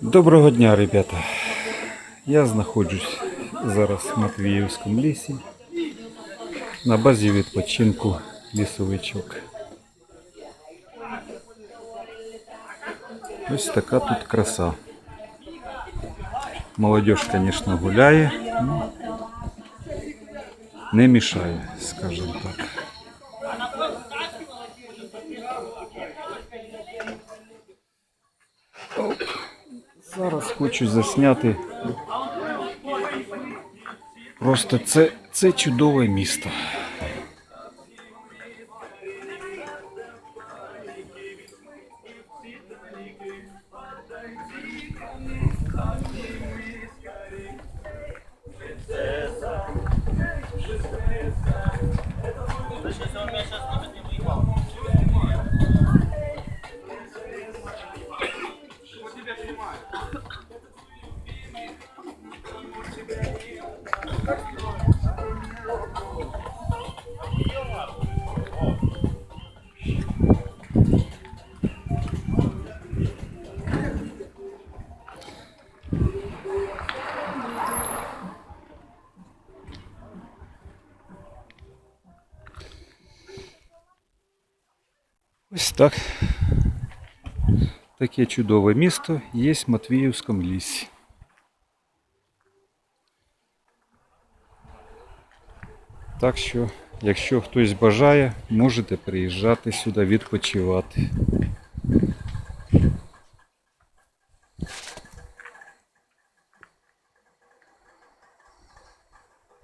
Доброго дня, ребята. Я знаходжусь зараз в Матвіївському лісі на базі відпочинку лісовичок. Ось така тут краса. Молодежь, звісно, гуляє, ну, не мішає, скажімо так. Зараз хочу засняти. Просто це, це чудове місто. Ось так. Таке чудове місто є в Матвіївському лісі. Так що, якщо хтось бажає, можете приїжджати сюди відпочивати.